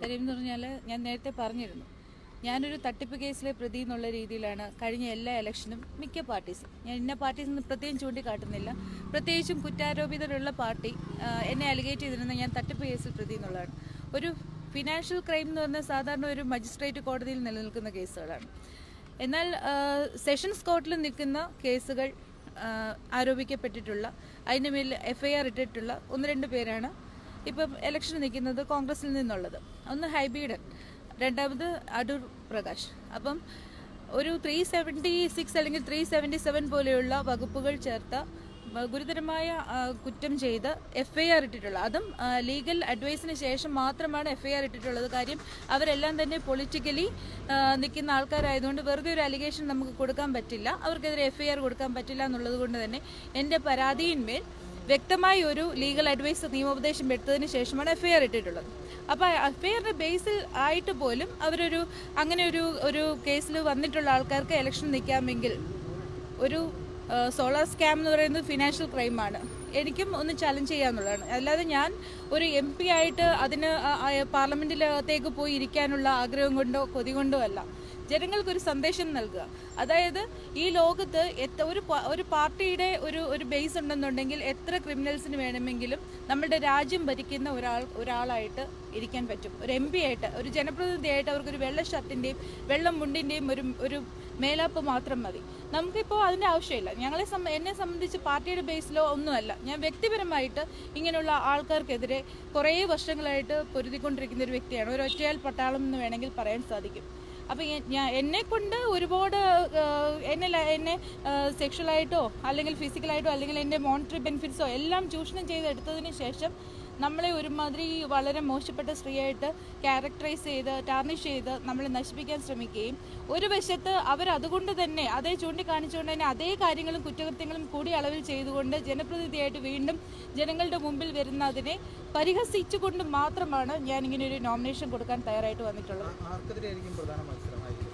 കാര്യം എന്ന് പറഞ്ഞാൽ ഞാൻ നേരത്തെ പറഞ്ഞിരുന്നു. ഞാനൊരു തട്ടിപ്പ് കേസിലെ പ്രതി എന്നുള്ള രീതിയിലാണ് കഴിഞ്ഞ എല്ലാ ഇലക്ഷനും മിക്ക പാർട്ടീസും ഞാൻ ഇന്ന പാർട്ടീസ് നിന്ന് പ്രത്യേകം ചൂണ്ടിക്കാട്ടുന്നില്ല. പ്രത്യേകിച്ചും കുറ്റാരോപിതരുള്ള പാർട്ടി എന്നെ അലിഗേറ്റ് ചെയ്തിരുന്ന ഞാൻ തട്ടിപ്പ് കേസിൽ പ്രതി എന്നുള്ളതാണ്. ഒരു ഫിനാൻഷ്യൽ ക്രൈം എന്ന് പറഞ്ഞാൽ സാധാരണ ഒരു മജിസ്ട്രേറ്റ് കോടതിയിൽ നിലനിൽക്കുന്ന കേസുകളാണ്. എന്നാൽ സെഷൻസ് കോർട്ടിൽ നിൽക്കുന്ന കേസുകൾ ആരോപിക്കപ്പെട്ടിട്ടുള്ള അതിന് മേൽ എഫ്ഐആർ ഇട്ടിട്ടുള്ള ഒന്ന് രണ്ട് പേരാണ് ഇപ്പം ഇലക്ഷൻ നിൽക്കുന്നത് കോൺഗ്രസിൽ നിന്നുള്ളത്. ഒന്ന് ഹൈബീഡൻ രണ്ടാമത് അടൂർ പ്രകാശ്. അപ്പം ഒരു ത്രീ സെവന്റി സിക്സ് അല്ലെങ്കിൽ ത്രീ സെവന്റി സെവൻ പോലെയുള്ള വകുപ്പുകൾ ചേർത്ത ഗുരുതരമായ കുറ്റം ചെയ്ത് എഫ് ഐ ആർ ഇട്ടിട്ടുള്ള അതും ലീഗൽ അഡ്വൈസിന് ശേഷം മാത്രമാണ് എഫ് ഐ ആർ ഇട്ടിട്ടുള്ളത്. കാര്യം അവരെല്ലാം തന്നെ പൊളിറ്റിക്കലി നിൽക്കുന്ന ആൾക്കാരായതുകൊണ്ട് വെറുതെ ഒരു അലിഗേഷൻ നമുക്ക് കൊടുക്കാൻ പറ്റില്ല. അവർക്കെതിരെ എഫ് ഐ ആർ കൊടുക്കാൻ പറ്റില്ല എന്നുള്ളത് കൊണ്ട് തന്നെ എന്റെ പരാതിയിന്മേൽ വ്യക്തമായ ഒരു ലീഗൽ അഡ്വൈസ് നിയമോപദേശം എടുത്തതിന് ശേഷമാണ് എഫ്ഐആർ ഇട്ടിട്ടുള്ളത്. അപ്പോൾ എഫ്ഐആറിന്റെ ബേസിൽ ആയിട്ട് പോലും അവരൊരു അങ്ങനെ ഒരു ഒരു കേസിൽ വന്നിട്ടുള്ള ആൾക്കാർക്ക് ഇലക്ഷൻ നിൽക്കാമെങ്കിൽ ഒരു സോളാർ സ്കാം എന്ന് പറയുന്നത് ഫിനാൻഷ്യൽ ക്രൈമാണ് എനിക്കും ഒന്ന് ചലഞ്ച് ചെയ്യാന്നുള്ളതാണ്. അല്ലാതെ ഞാൻ ഒരു എം പി ആയിട്ട് അതിന് പാർലമെന്റിലകത്തേക്ക് പോയി ഇരിക്കാനുള്ള ആഗ്രഹം കൊണ്ടോ കൊതി കൊണ്ടോ അല്ല. ജനങ്ങൾക്കൊരു സന്ദേശം നൽകുക. അതായത് ഈ ലോകത്ത് എത്ര ഒരു ഒരു പാർട്ടിയുടെ ഒരു ഒരു ബേസ് ഉണ്ടെന്നുണ്ടെങ്കിൽ എത്ര ക്രിമിനൽസിന് വേണമെങ്കിലും നമ്മുടെ രാജ്യം ഭരിക്കുന്ന ഒരാൾ ഒരാളായിട്ട് ഇരിക്കാൻ പറ്റും. ഒരു എം പി ആയിട്ട് ഒരു ജനപ്രതിനിധിയായിട്ട് അവർക്കൊരു വെള്ള ഷർട്ടിന്റെയും വെള്ളം മുണ്ടിന്റെയും ഒരു ഒരു മേലാപ്പ് മാത്രം മതി. നമുക്കിപ്പോൾ അതിന്റെ ആവശ്യമില്ല. ഞങ്ങളെ എന്നെ സംബന്ധിച്ച് പാർട്ടിയുടെ ബേസിലോ ഒന്നുമല്ല. ഞാൻ വ്യക്തിപരമായിട്ട് ഇങ്ങനെയുള്ള ആൾക്കാർക്കെതിരെ കുറേ വർഷങ്ങളായിട്ട് പൊരുതിക്കൊണ്ടിരിക്കുന്ന ഒരു വ്യക്തിയാണ്. ഒരു ഒറ്റയാൽ പട്ടാളം എന്ന് വേണമെങ്കിൽ പറയാൻ സാധിക്കും. അപ്പം ഞാൻ എന്നെ കൊണ്ട് ഒരുപാട് എന്നെ എന്നെ സെക്ഷലായിട്ടോ അല്ലെങ്കിൽ ഫിസിക്കലായിട്ടോ അല്ലെങ്കിൽ എന്റെ മോണിറ്ററി ബെനിഫിറ്റ്സോ എല്ലാം ചൂഷണം ചെയ്തെടുത്തതിന് ശേഷം നമ്മളെ ഒരുമാതിരി വളരെ മോശപ്പെട്ട സ്ത്രീയായിട്ട് ക്യാരക്ടറൈസ് ചെയ്ത് ടാർണിഷ് ചെയ്ത് നമ്മളെ നശിപ്പിക്കാൻ ശ്രമിക്കുകയും ഒരു വശത്ത് അവരതുകൊണ്ട് തന്നെ അതേ ചൂണ്ടിക്കാണിച്ചുകൊണ്ട് തന്നെ അതേ കാര്യങ്ങളും കുറ്റകൃത്യങ്ങളും കൂടി അളവിൽ ചെയ്തുകൊണ്ട് ജനപ്രതിനിധിയായിട്ട് വീണ്ടും ജനങ്ങളുടെ മുമ്പിൽ വരുന്നതിനെ പരിഹസിച്ചുകൊണ്ട് മാത്രമാണ് ഞാൻ ഇങ്ങനെ ഒരു നോമിനേഷൻ കൊടുക്കാൻ തയ്യാറായിട്ട് വന്നിട്ടുള്ളത്.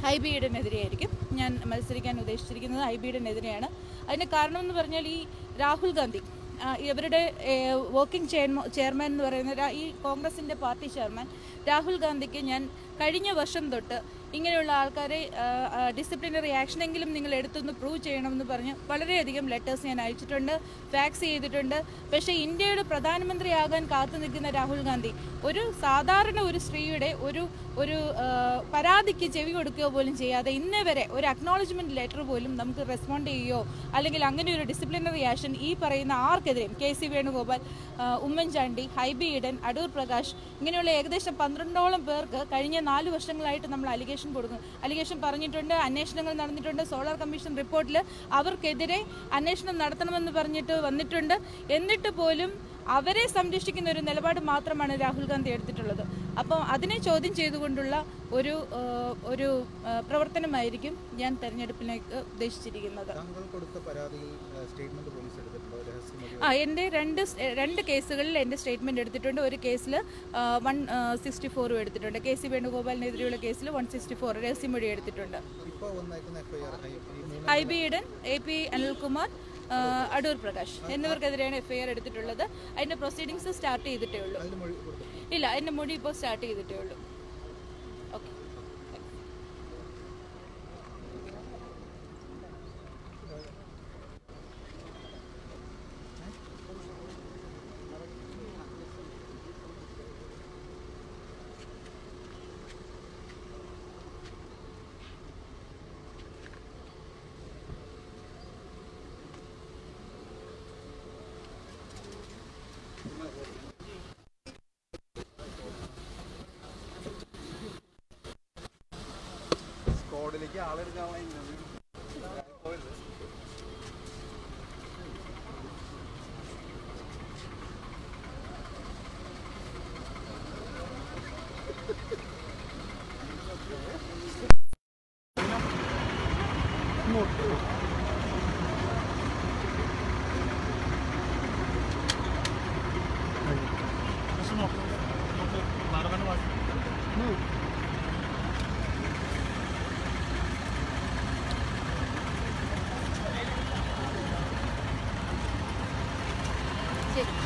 ഹൈബീഡനെതിരെയായിരിക്കും ഞാൻ മത്സരിക്കാൻ ഉദ്ദേശിച്ചിരിക്കുന്നത് ഹൈബീഡനെതിരെയാണ് അതിന് കാരണം എന്ന് പറഞ്ഞാൽ ഈ രാഹുൽ ഗാന്ധി. ഇവരുടെ വർക്കിംഗ് ചെയർമാൻ എന്ന് പറയുന്ന ഈ കോൺഗ്രസിന്റെ പാർട്ടി ചെയർമാൻ രാഹുൽ ഗാന്ധിക്ക് ഞാൻ കഴിഞ്ഞ വർഷം തൊട്ട് ഇങ്ങനെയുള്ള ആൾക്കാരെ ഡിസിപ്ലിനറി ആക്ഷനെങ്കിലും നിങ്ങൾ എടുത്തൊന്ന് പ്രൂവ് ചെയ്യണമെന്ന് പറഞ്ഞ് വളരെയധികം ലെറ്റേഴ്സ് ഞാൻ അയച്ചിട്ടുണ്ട് ഫാക്സ് ചെയ്തിട്ടുണ്ട്. പക്ഷേ ഇന്ത്യയുടെ പ്രധാനമന്ത്രിയാകാൻ കാത്തു നിൽക്കുന്ന രാഹുൽ ഗാന്ധി ഒരു സാധാരണ ഒരു സ്ത്രീയുടെ ഒരു ഒരു പരാതിക്ക് ചെവി കൊടുക്കുക പോലും ചെയ്യാതെ ഇന്നേ വരെ ഒരു അക്നോളജ്മെന്റ് ലെറ്റർ പോലും നമുക്ക് റെസ്പോണ്ട് ചെയ്യുകയോ അല്ലെങ്കിൽ അങ്ങനെ ഒരു ഡിസിപ്ലിനറി ആക്ഷൻ ഈ പറയുന്ന ആർക്കെതിരെയും കെ സി വേണുഗോപാൽ ഉമ്മൻചാണ്ടി ഹൈബി ഈഡൻ അടൂർ പ്രകാശ് ഇങ്ങനെയുള്ള ഏകദേശം പന്ത്രണ്ടോളം പേർക്ക് കഴിഞ്ഞ നാല് വർഷങ്ങളായിട്ട് നമ്മൾ അലിഗേഷൻ കൊടുക്കും അലിഗേഷൻ പറഞ്ഞിട്ടുണ്ട് അന്വേഷണങ്ങൾ നടന്നിട്ടുണ്ട്. സോളാർ കമ്മീഷൻ റിപ്പോർട്ടിൽ അവർക്കെതിരെ അന്വേഷണം നടത്തണമെന്ന് പറഞ്ഞിട്ട് വന്നിട്ടുണ്ട്. എന്നിട്ട് പോലും അവരെ സംരക്ഷിക്കുന്ന ഒരു നിലപാട് മാത്രമാണ് രാഹുൽ ഗാന്ധി എടുത്തിട്ടുള്ളത്. അപ്പം അതിനെ ചോദ്യം ചെയ്തുകൊണ്ടുള്ള ഒരു ഒരു പ്രവർത്തനമായിരിക്കും ഞാൻ തെരഞ്ഞെടുപ്പിലേക്ക് ഉദ്ദേശിച്ചിരിക്കുന്നത്. ആ എന്റെ രണ്ട് രണ്ട് കേസുകളിൽ എന്റെ സ്റ്റേറ്റ്മെന്റ് എടുത്തിട്ടുണ്ട്. ഒരു കേസിൽ വൺ സിക്സ്റ്റി ഫോറും എടുത്തിട്ടുണ്ട്. കെ സി വേണുഗോപാലിനെതിരെയുള്ള കേസിൽ വൺ സിക്സ്റ്റി ഫോർ രഹസ്യമൊഴി എടുത്തിട്ടുണ്ട്. Hibi Eden A P Anilkumar Adoor Prakash. എന്നിവർക്കെതിരെയാണ് FIR എടുത്തിട്ടുള്ളത്. അതിന്റെ പ്രൊസീഡിങ്സ് സ്റ്റാർട്ട് ചെയ്തിട്ടേ ഉള്ളൂ. ഇല്ല അതിന്റെ മൊഴി ഇപ്പോൾ സ്റ്റാർട്ട് ചെയ്തിട്ടേ ഉള്ളൂ. റോഡിലേക്ക് ആളെടുക്കാൻ പോയത് Move. it.